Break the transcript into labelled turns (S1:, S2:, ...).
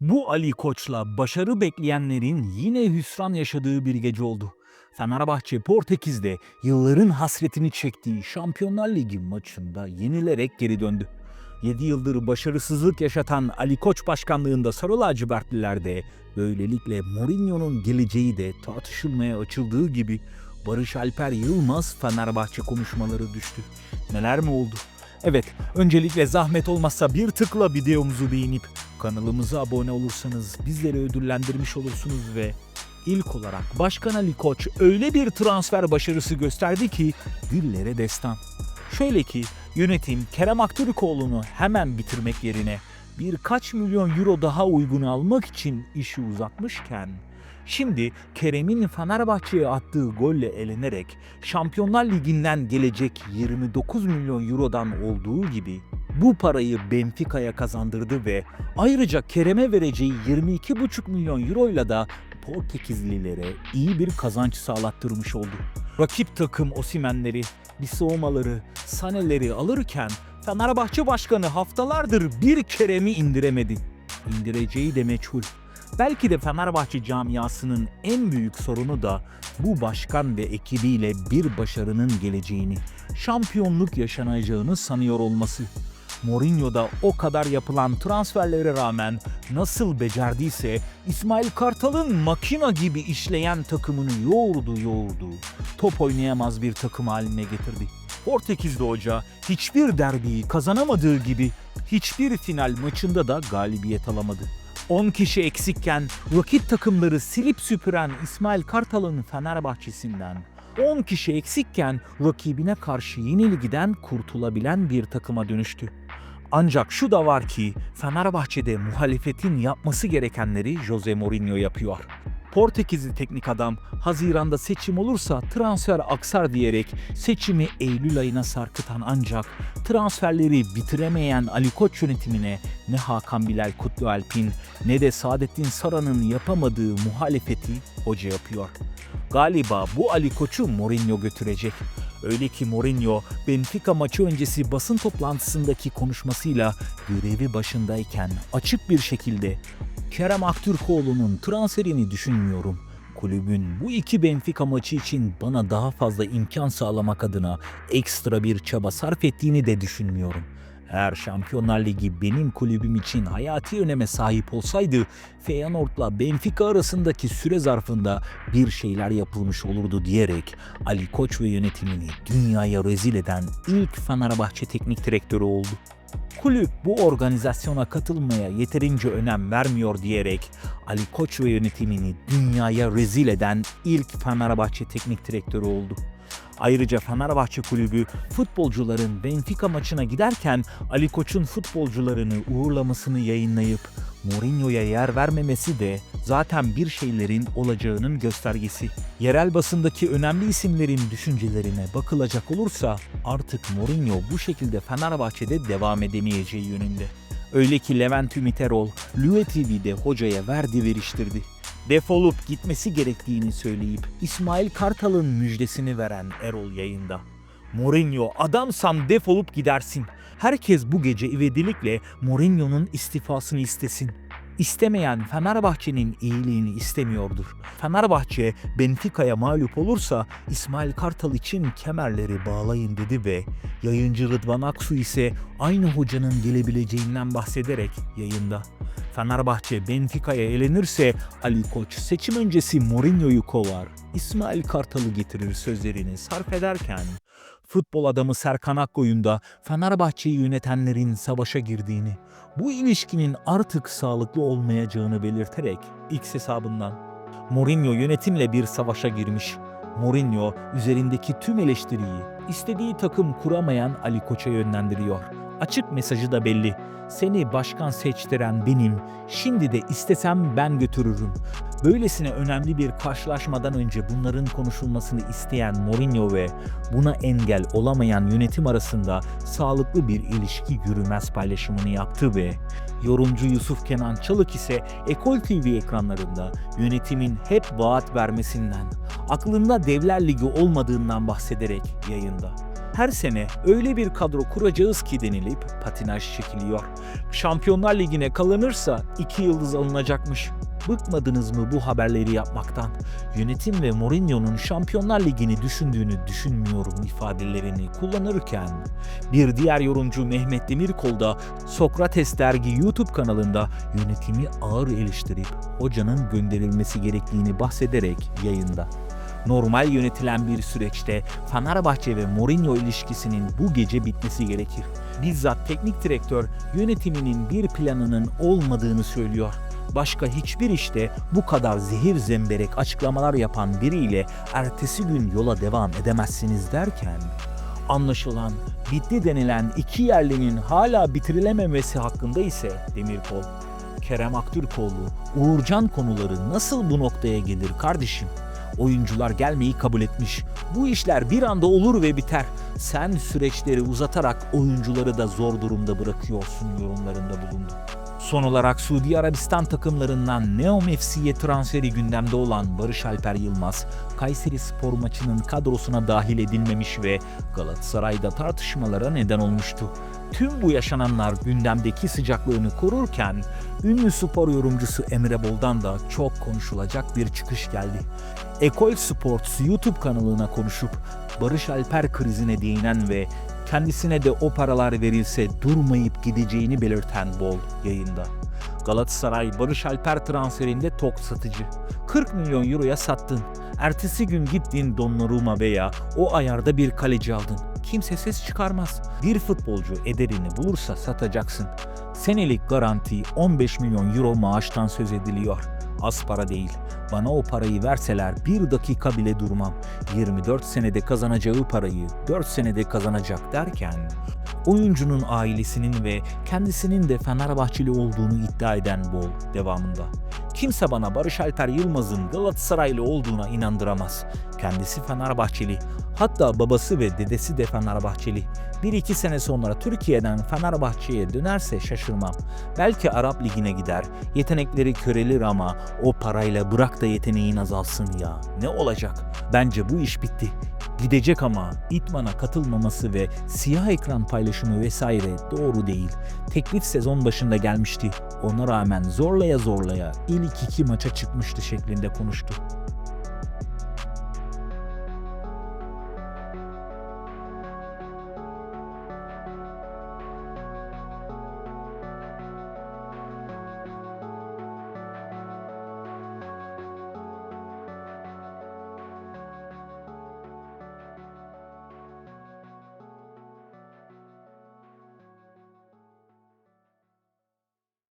S1: Bu Ali Koç'la başarı bekleyenlerin yine hüsran yaşadığı bir gece oldu. Fenerbahçe Portekiz'de yılların hasretini çektiği Şampiyonlar Ligi maçında yenilerek geri döndü. 7 yıldır başarısızlık yaşatan Ali Koç başkanlığında Sarı Lacivertliler'de böylelikle Mourinho'nun geleceği de tartışılmaya açıldığı gibi Barış Alper Yılmaz Fenerbahçe konuşmaları düştü. Neler mi oldu? Evet, öncelikle zahmet olmazsa bir tıkla videomuzu beğenip kanalımıza abone olursanız bizleri ödüllendirmiş olursunuz ve ilk olarak Başkan Ali Koç öyle bir transfer başarısı gösterdi ki dillere destan. Şöyle ki yönetim Kerem Aktürkoğlu'nu hemen bitirmek yerine birkaç milyon euro daha uygun almak için işi uzatmışken Şimdi Kerem'in Fenerbahçe'ye attığı golle elenerek Şampiyonlar Ligi'nden gelecek 29 milyon eurodan olduğu gibi bu parayı Benfica'ya kazandırdı ve ayrıca Kerem'e vereceği 22,5 milyon euroyla da Portekizlilere iyi bir kazanç sağlattırmış oldu. Rakip takım Osimenleri, Bissoumaları, Saneleri alırken Fenerbahçe Başkanı haftalardır bir Kerem'i indiremedi. İndireceği de meçhul. Belki de Fenerbahçe camiasının en büyük sorunu da bu başkan ve ekibiyle bir başarının geleceğini, şampiyonluk yaşanacağını sanıyor olması. Mourinho da o kadar yapılan transferlere rağmen nasıl becerdiyse İsmail Kartal'ın makina gibi işleyen takımını yoğurdu yoğurdu. Top oynayamaz bir takım haline getirdi. Portekizli hoca hiçbir derbiyi kazanamadığı gibi hiçbir final maçında da galibiyet alamadı. 10 kişi eksikken rakip takımları silip süpüren İsmail Kartal'ın Fenerbahçesinden 10 kişi eksikken rakibine karşı yenilgiden kurtulabilen bir takıma dönüştü. Ancak şu da var ki Fenerbahçe'de muhalefetin yapması gerekenleri Jose Mourinho yapıyor. Portekizli teknik adam Haziran'da seçim olursa transfer aksar diyerek seçimi Eylül ayına sarkıtan ancak transferleri bitiremeyen Ali Koç yönetimine ne Hakan Bilal Kutlualp'in ne de Saadettin Saran'ın yapamadığı muhalefeti hoca yapıyor. Galiba bu Ali Koç'u Mourinho götürecek. Öyle ki Mourinho Benfica maçı öncesi basın toplantısındaki konuşmasıyla görevi başındayken açık bir şekilde Kerem Aktürkoğlu'nun transferini düşünmüyorum. Kulübün bu iki Benfica maçı için bana daha fazla imkan sağlamak adına ekstra bir çaba sarf ettiğini de düşünmüyorum. Eğer Şampiyonlar Ligi benim kulübüm için hayati öneme sahip olsaydı Feyenoord'la Benfica arasındaki süre zarfında bir şeyler yapılmış olurdu diyerek Ali Koç ve yönetimini dünyaya rezil eden ilk Fenerbahçe teknik direktörü oldu. Kulüp bu organizasyona katılmaya yeterince önem vermiyor diyerek Ali Koç ve yönetimini dünyaya rezil eden ilk Fenerbahçe teknik direktörü oldu. Ayrıca Fenerbahçe Kulübü futbolcuların Benfica maçına giderken Ali Koç'un futbolcularını uğurlamasını yayınlayıp Mourinho'ya yer vermemesi de zaten bir şeylerin olacağının göstergesi. Yerel basındaki önemli isimlerin düşüncelerine bakılacak olursa artık Mourinho bu şekilde Fenerbahçe'de devam edemeyeceği yönünde. Öyle ki Levent Ümit Erol, Lue TV'de hocaya verdi veriştirdi defolup gitmesi gerektiğini söyleyip İsmail Kartal'ın müjdesini veren Erol yayında. Mourinho adamsan defolup gidersin. Herkes bu gece ivedilikle Mourinho'nun istifasını istesin. İstemeyen Fenerbahçe'nin iyiliğini istemiyordur. Fenerbahçe Benfica'ya mağlup olursa İsmail Kartal için kemerleri bağlayın dedi ve yayıncı Rıdvan Aksu ise aynı hocanın gelebileceğinden bahsederek yayında. Fenerbahçe Benfica'ya elenirse Ali Koç seçim öncesi Mourinho'yu kovar, İsmail Kartal'ı getirir sözlerini sarf ederken futbol adamı Serkan Akkoyun da Fenerbahçe'yi yönetenlerin savaşa girdiğini, bu ilişkinin artık sağlıklı olmayacağını belirterek X hesabından Mourinho yönetimle bir savaşa girmiş. Mourinho üzerindeki tüm eleştiriyi istediği takım kuramayan Ali Koç'a yönlendiriyor. Açık mesajı da belli. Seni başkan seçtiren benim. Şimdi de istesem ben götürürüm. Böylesine önemli bir karşılaşmadan önce bunların konuşulmasını isteyen Mourinho ve buna engel olamayan yönetim arasında sağlıklı bir ilişki yürümez paylaşımını yaptı ve yorumcu Yusuf Kenan Çalık ise Ekol TV ekranlarında yönetimin hep vaat vermesinden, aklında Devler Ligi olmadığından bahsederek yayında. Her sene öyle bir kadro kuracağız ki denilip patinaj çekiliyor. Şampiyonlar Ligi'ne kalınırsa iki yıldız alınacakmış. Bıkmadınız mı bu haberleri yapmaktan? Yönetim ve Mourinho'nun Şampiyonlar Ligi'ni düşündüğünü düşünmüyorum ifadelerini kullanırken bir diğer yorumcu Mehmet Demirkol da Sokrates Dergi YouTube kanalında yönetimi ağır eleştirip hocanın gönderilmesi gerektiğini bahsederek yayında. Normal yönetilen bir süreçte Fenerbahçe ve Mourinho ilişkisinin bu gece bitmesi gerekir. Bizzat teknik direktör yönetiminin bir planının olmadığını söylüyor. Başka hiçbir işte bu kadar zehir zemberek açıklamalar yapan biriyle ertesi gün yola devam edemezsiniz derken anlaşılan bitti denilen iki yerlinin hala bitirilememesi hakkında ise Demirkol, Kerem Aktürkoğlu, Uğurcan konuları nasıl bu noktaya gelir kardeşim? Oyuncular gelmeyi kabul etmiş. Bu işler bir anda olur ve biter. Sen süreçleri uzatarak oyuncuları da zor durumda bırakıyorsun yorumlarında bulundu. Son olarak Suudi Arabistan takımlarından Neom FC'ye transferi gündemde olan Barış Alper Yılmaz, Kayseri Spor maçının kadrosuna dahil edilmemiş ve Galatasaray'da tartışmalara neden olmuştu. Tüm bu yaşananlar gündemdeki sıcaklığını korurken ünlü spor yorumcusu Emre Bol'dan da çok konuşulacak bir çıkış geldi. Ekol Sports YouTube kanalına konuşup Barış Alper krizine değinen ve kendisine de o paralar verilse durmayıp gideceğini belirten Bol yayında. Galatasaray Barış Alper transferinde tok satıcı. 40 milyon euroya sattın. Ertesi gün gittin Donnarumma veya o ayarda bir kaleci aldın. Kimse ses çıkarmaz. Bir futbolcu ederini bulursa satacaksın. Senelik garanti 15 milyon euro maaştan söz ediliyor. Az para değil. Bana o parayı verseler bir dakika bile durmam. 24 senede kazanacağı parayı 4 senede kazanacak derken oyuncunun ailesinin ve kendisinin de Fenerbahçeli olduğunu iddia eden Bol devamında. Kimse bana Barış Alper Yılmaz'ın Galatasaraylı olduğuna inandıramaz. Kendisi Fenerbahçeli. Hatta babası ve dedesi de Fenerbahçeli. Bir iki sene sonra Türkiye'den Fenerbahçe'ye dönerse şaşırmam. Belki Arap Ligi'ne gider. Yetenekleri körelir ama o parayla bırak da yeteneğin azalsın ya. Ne olacak? Bence bu iş bitti. Gidecek ama İtman'a katılmaması ve siyah ekran paylaşımı vesaire doğru değil. Teklif sezon başında gelmişti. Ona rağmen zorlaya zorlaya ilk iki maça çıkmıştı şeklinde konuştu.